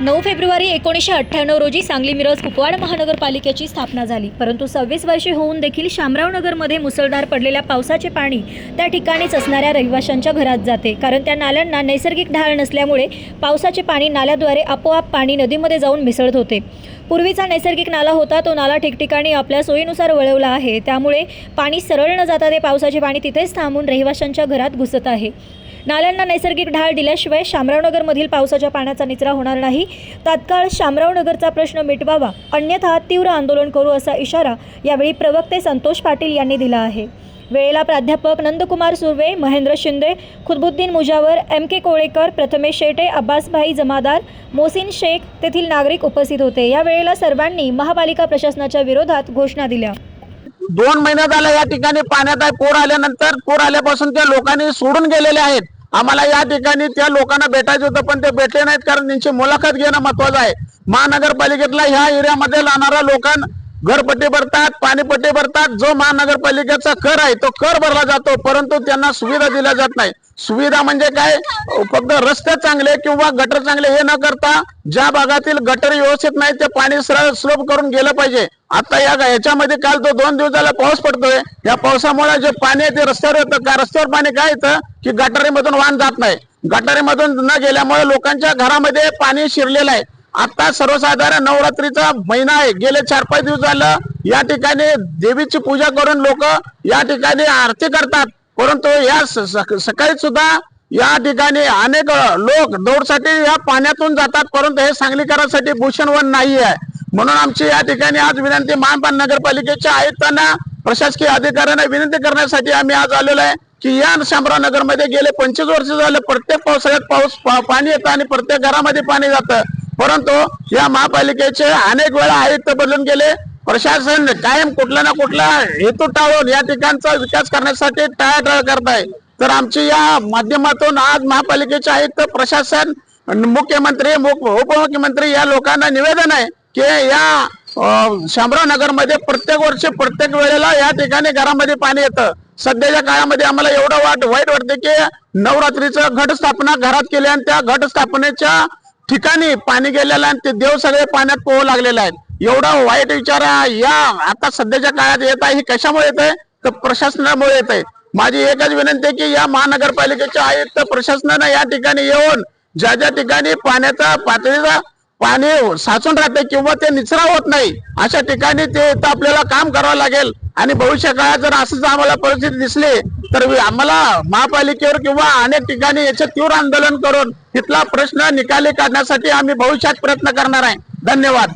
नऊ फेब्रुवारी एकोणीसशे अठ्ठ्याण्णव रोजी सांगली मिरज कुपवाड महानगरपालिकेची स्थापना झाली. परंतु सव्वीस वर्षे होऊन देखील शामराव नगरमध्ये मुसळधार पडलेल्या पावसाचे पाणी त्या ठिकाणीच असणाऱ्या रहिवाशांच्या घरात जाते. कारण त्या नाल्यांना नैसर्गिक ढाळ नसल्यामुळे पावसाचे पाणी नाल्याद्वारे आपोआप पाणी नदीमध्ये जाऊन मिसळत होते. पूर्वीचा नैसर्गिक नाला होता तो नाला ठिकठिकाणी आपल्या सोयीनुसार वळवला आहे. त्यामुळे पाणी सरळ न जाता ते पावसाचे पाणी तिथेच थांबून रहिवाशांच्या घरात घुसत आहे. नाल्यांना नैसर्गिक ढाळ दिल्याशिवाय शामरावनगरमधील पावसाच्या पाण्याचा निचरा होणार नाही. तात्काळ शामरावनगरचा प्रश्न मिटवावा अन्यथा तीव्र आंदोलन करू असा इशारा यावेळी प्रवक्ते संतोष पाटील यांनी दिला आहे. वेळेला प्राध्यापक Nandkumar Surve Mahendra Shinde Khudbuddin Mujawar M K Kolekar Prathamesh Shete Abbasbhai Jamadar Mosin Shaikh तेथील नागरिक उपस्थित होते. या वेळेला सर्वांनी महापालिका प्रशासनाच्या विरोधात घोषणा दिल्या. दोन महिने झाला या ठिकाणी पाण्यात आहे. पूर आल्यानंतर पूर आल्यापासून त्या लोकांनी सोडून गेलेले आहेत. आम्हाला या ठिकाणी त्या लोकांना भेटायचं होतं पण ते भेटले नाहीत कारण त्यांची मुलाखत घेणं महत्वाचं आहे. महानगरपालिकेतला ह्या एरियामध्ये राहणाऱ्या लोकांना घरपट्टी भरतात पाणीपट्टी भरतात. जो महानगरपालिकेचा कर आहे तो कर भरला जातो परंतु त्यांना सुविधा दिल्या जात नाही. सुविधा म्हणजे काय? फक्त रस्ते चांगले किंवा गटर चांगले हे न करता ज्या भागातील गटर व्यवस्थित नाही ते पाणी सरळ स्लोप करून गेलं पाहिजे. आता या याच्यामध्ये काल तो दोन दिवस झाला पाऊस पडतोय. या पावसामुळे जे पाणी आहे ते रस्त्यावर येतं. का रस्त्यावर पाणी काय येतं? की गटारीमधून वाहन जात नाही. गटारीमधून न गेल्यामुळे लोकांच्या घरामध्ये पाणी शिरलेलं आहे. आता सर्वसाधारण नवरात्रीचा महिना आहे. गेले चार पाच दिवस झालं या ठिकाणी देवीची पूजा करून लोक या ठिकाणी आरती करतात. परंतु या स- स- सकाळी सुद्धा या ठिकाणी अनेक लोक दौडसाठी या पाण्यातून जातात. परंतु हे सांगलीकरांसाठी भूषणवन नाही आहे म्हणून आमची या ठिकाणी आज विनंती मानपान नगरपालिकेच्या आयुक्तांना प्रशासकीय अधिकाऱ्यांना विनंती करण्यासाठी आम्ही आज आलेलो आहे की या शामराव नगरमध्ये गेले पंचवीस वर्ष झालं प्रत्येक पावसाळ्यात पाऊस पाणी येतं आणि प्रत्येक घरामध्ये पाणी जातं. परंतु या महापालिकेचे अनेक वेळा आयुक्त बदलून गेले. प्रशासन कायम कुठला ना कुठला हेतू टाळून या ठिकाणचा विकास करण्यासाठी टाळाटाळ करत आहे तर आमची या माध्यमातून आज महापालिकेचे आयुक्त प्रशासन मुख्यमंत्री मुख- उपमुख्यमंत्री या लोकांना निवेदन आहे की या शामराव नगरमध्ये प्रत्येक वर्षी प्रत्येक वेळेला या ठिकाणी घरामध्ये पाणी येतं. सध्याच्या काळामध्ये आम्हाला एवढं वाट वाईट वाटते की नवरात्रीचं घटस्थापना घरात केली आणि त्या घटस्थापनेच्या ठिकाणी पाणी गेलेलं आहे आणि ते देव सगळे पाण्यात पोहू लागलेले आहेत. एवढा वाईट विचार या आता सध्याच्या काळात येत आहे. ही कशामुळे येत आहे? तर प्रशासनामुळे येत आहे. माझी एकच विनंती आहे की या महानगरपालिकेच्या आयुक्त प्रशासनानं या ठिकाणी येऊन ज्या ज्या ठिकाणी पाण्याचा पातळीचा पाणी साचून राहते किंवा ते निचरा होत नाही. अशा ठिकाणी ते आपल्याला काम करावं लागेल. आणि भविष्य काळात जर असंच आम्हाला परिस्थिती दिसली तर आम्हाला महापालिकेवर किंवा अनेक ठिकाणी याचे तीव्र आंदोलन करून तिथला प्रश्न निकाली काढण्यासाठी आम्ही भविष्यात प्रयत्न करणार आहे. धन्यवाद.